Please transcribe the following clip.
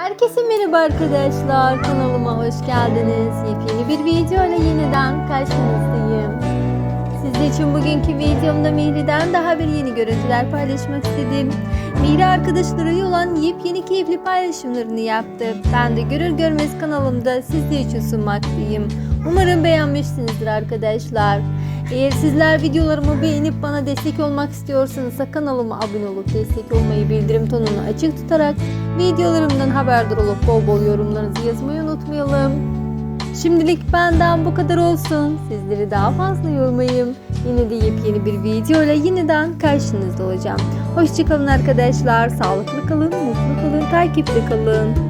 Herkese merhaba arkadaşlar. Kanalıma hoş geldiniz. Yepyeni bir video ile yeniden karşınızdayım. Sizler için bugünkü videomda Mihri'den daha bir yeni görüntüler paylaşmak istedim. Mihri arkadaşlarıyla olan yepyeni keyifli paylaşımlarını yaptı. Ben de görür görmez kanalımda sizler için sunmaktayım. Umarım beğenmişsinizdir arkadaşlar. Eğer sizler videolarımı beğenip bana destek olmak istiyorsanız kanalıma abone olup destek olmayı bildirim tonunu açık tutarak videolarımdan haberdar olup bol bol yorumlarınızı yazmayı unutmayalım. Şimdilik benden bu kadar olsun. Sizleri daha fazla yormayayım. Yine de yepyeni bir video ile yeniden karşınızda olacağım. Hoşçakalın arkadaşlar. Sağlıklı kalın, mutlu kalın, takipte kalın.